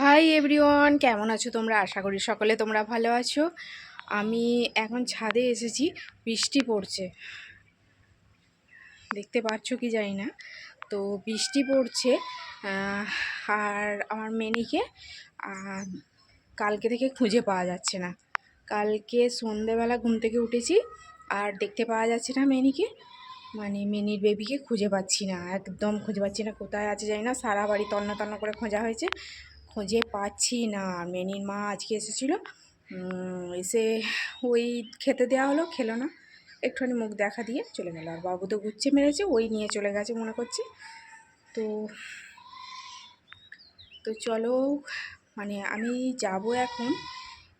Hi everyone কেমন আছো তোমরা? আশা করি সকলে তোমরা ভালো আছো। আমি এখন ছাদে এসেছি। বৃষ্টি পড়ছে। দেখতে পাচ্ছ কি জানি না। তো বৃষ্টি পড়ছে আর আমার মেনিকে কালকে থেকে খুঁজে পাওয়া যাচ্ছে না। কালকে সন্ধেবেলা ঘুম থেকে উঠেছি, আর দেখতে পাওয়া যাচ্ছে না মেনিকে। মানে মিনির বেবিকে খুঁজে পাচ্ছি না, একদম খুঁজে পাচ্ছি না। কোথায় আছে জানি না। সারা বাড়ি তন্ন তন্ন করে খোঁজা হয়েছে। খুঁজে পাচ্ছি না। মেনির মা আজকে এসেছিল। এসে ওই খেতে দেওয়া হলো, খেলো না। একটুখানি মুখ দেখা দিয়ে চলে গেল। আর বাবু তো গুচ্ছে মেরেছে, ওই নিয়ে চলে গেছে মনে করছি। তো তো চলো মানে আমি যাব এখন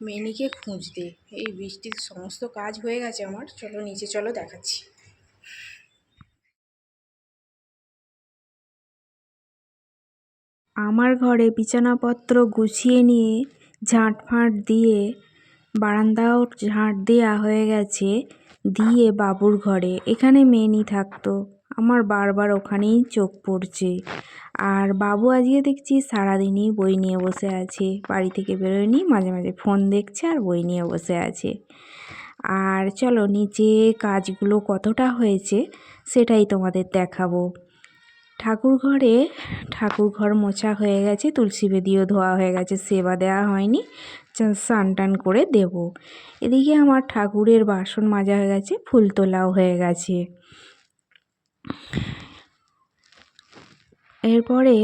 মেনিকে খুঁজতে। এই বৃষ্টির সমস্ত কাজ হয়ে গেছে আমার। চলো, নিচে চলো, দেখাচ্ছি। আমার ঘরে বিছানাপত্র গুছিয়ে নিয়ে ঝাঁটফাঁট দিয়ে, বারান্দাও ঝাঁট দেওয়া হয়ে গেছে দিয়ে বাবুর ঘরে। এখানে মেনি থাকতো। আমার বারবার ওখানেই চোখ পড়ছে। আর বাবু আজকে দেখছি সারাদিনই বই নিয়ে বসে আছে। বাড়ি থেকে বেরোয়নি, মাঝে মাঝে ফোন দেখছে আর বই নিয়ে বসে আছে। আর চলো নিচে কাজগুলো কতটা হয়েছে সেটাই তোমাদের দেখাবো। ঠাকুর ঘরে ঠাকুর ঘর মোছা হয়ে গেছে, তুলসী বেদিও ধোয়া হয়ে গেছে, সেবা দেওয়া হয়নি স্নান টান করে দেব। এদিকে আমার ঠাকুরের বাসন মাজা হয়ে গেছে, ফুল তোলাও হয়ে গেছে। এরপরে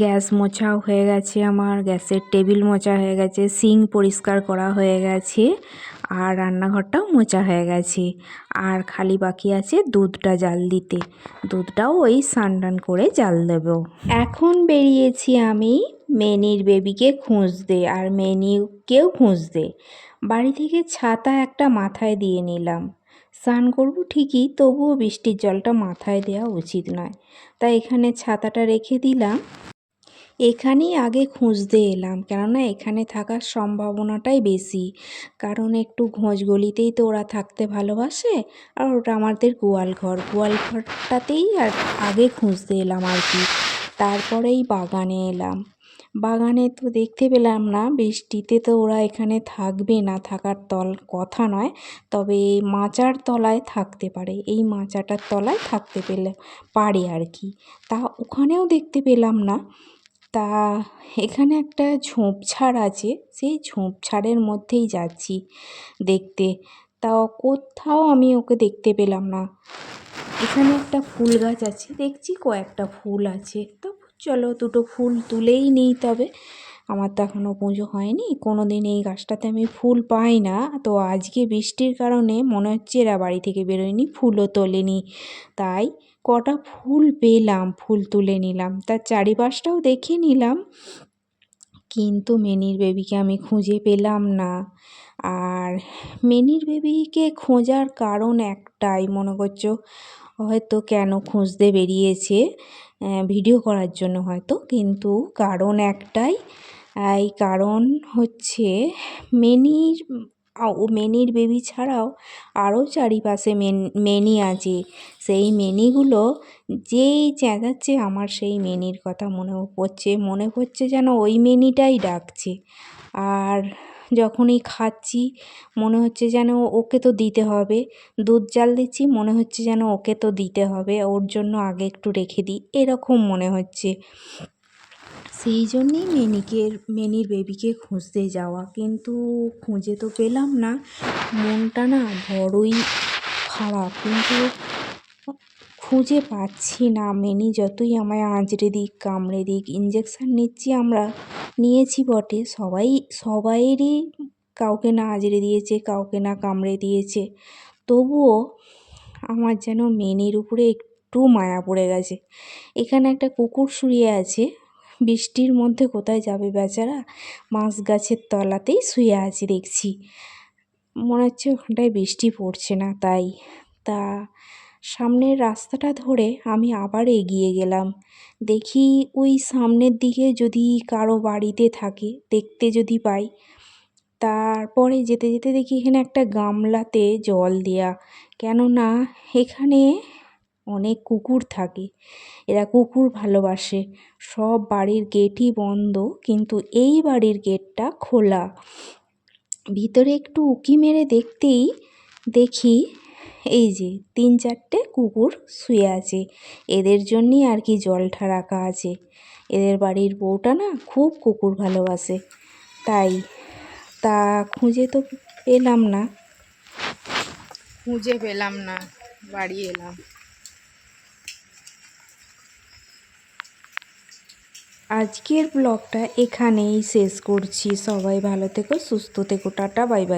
গ্যাস মোছাও হয়ে গেছে আমার, গ্যাসের টেবিল মোছা হয়ে গেছে সিঙ্ক পরিষ্কার করা হয়ে গেছে। আর রান্নাঘরটাও মোচা হয়ে গেছে। আর খালি বাকি আছে দুধটা জাল দিতে। দুধটাও ওই স্নান টান করে জাল দেব। এখন বেরিয়েছি আমি মেনির বেবিকে খুঁজতে আর মেনিকেও খুঁজতে। বাড়ি থেকে ছাতা একটা মাথায় দিয়ে নিলাম। স্নান করব ঠিকই, তবুও বৃষ্টির জলটা মাথায় দেওয়া উচিত নয়। তাই এখানে ছাতাটা রেখে দিলাম। এখানেই আগে খুঁজতে এলাম, কেননা এখানে থাকার সম্ভাবনাটাই বেশি। কারণ একটু ঘোঁজ গলিতেই তো ওরা থাকতে ভালোবাসে, আর ওটা আমাদের গোয়াল ঘর গোয়াল ঘরটাতেই আর আগে খুঁজতে এলাম আর কি। তারপরেই বাগানে এলাম। বাগানে তো দেখতে পেলাম না, বৃষ্টিতে তো ওরা এখানে থাকবে না, থাকার তল কথা নয়, তবে মাচার তলায় থাকতে পারে। এই মাচাটার তলায় থাকতে পেলে, পারে আর কি। তা ওখানেও দেখতে পেলাম না। তা এখানে একটা ঝোপঝাড় আছে, সেই ঝোপঝাড়ের মধ্যেই যাচ্ছি দেখতে। তা কোথাও আমি ওকে দেখতে পেলাম না। এখানে একটা ফুল গাছ আছে, দেখছি কয়েকটা ফুল আছে। তো চলো দুটো ফুল তুলেই নিই তবে। আমার তো এখনও পুজো হয়নি। কোনো দিন এই গাছটাতে আমি ফুল পাই না। তো আজকে বৃষ্টির কারণে মনে হচ্ছে এরা বাড়ি থেকে বেরোয়নি, ফুলও তোলেনি। তাই কটা ফুল পেলাম, ফুল তুলে নিলাম। তার চারিপাশটাও দেখে নিলাম। কিন্তু মেনির বেবিকে আমি খুঁজে পেলাম না। আর মেনির বেবিকে খোঁজার কারণ একটাই, মনে করছ? হয়তো কেন খুঁজতে বেরিয়েছে ভিডিও করার জন্য হয়তো। কিন্তু কারণ একটাই এই কারণ হচ্ছে মেনির মেনির বেবি ছাড়াও আরও চারিপাশে মেনি আছে। সেই মেনিগুলো যেই চেঁচাচ্ছে আমার সেই মেনির কথা মনে পড়ছে মনে পড়ছে যেন ওই মেনিটাই ডাকছে। আর যখনই খাচ্ছি, মনে হচ্ছে যেন ওকে তো দিতে হবে। দুধ জাল দিচ্ছি, মনে হচ্ছে যেন ওকে তো দিতে হবে। ওর জন্য আগে একটু রেখে দিই, এরকম মনে হচ্ছে। সেই জন্যেই মেনিকে মেনির বেবিকে খুঁজতে যাওয়া। কিন্তু খুঁজে তো পেলাম না। মনটা না বড়ই খারাপ। কিন্তু খুঁজে পাচ্ছি না। মেনি যতই আমায় আঁচড়ে দিক, কামড়ে দিক ইঞ্জেকশান নিচ্ছি আমরা, নিয়েছি বটে। সবাই, সবাইয়েরই কাউকে না আঁচড়ে দিয়েছে, কাউকে না কামড়ে দিয়েছে। তবুও আমার যেন মেনির উপরে একটু মায়া পড়ে গেছে। এখানে একটা কুকুর শুয়ে আছে। বৃষ্টির মধ্যে কোথায় যাবে বেচারা? বাঁশ গাছের তলাতেই শুয়ে আছে দেখছি। মনে হচ্ছে ওখানটায় বৃষ্টি পড়ছে না, তাই। তা সামনের রাস্তাটা ধরে আমি আবার এগিয়ে গেলাম। দেখি ওই সামনের দিকে যদি কারও বাড়িতে থাকে, দেখতে যদি পাই। তারপরে যেতে যেতে দেখি এখানে একটা গামলাতে জল দেয়া। কেননা এখানে অনেক কুকুর থাকে। এরা কুকুর ভালোবাসে। সব বাড়ির গেটই বন্ধ, কিন্তু এই বাড়ির গেটটা খোলা। ভিতরে একটু উঁকি মেরে দেখতেই দেখি এই যে তিন চারটে কুকুর শুয়ে আছে। এদের জন্যই আর কি জলটা রাখা আছে। এদের বাড়ির বউটা না খুব কুকুর ভালোবাসে। তাই তা খুঁজে তো পেলাম না। খুঁজে পেলাম না, বাড়ি এলাম। আজকের ব্লগটা এখানেই শেষ করছি। সবাই ভালো থেকো সুস্থ থেকো টাটা বাই বাই।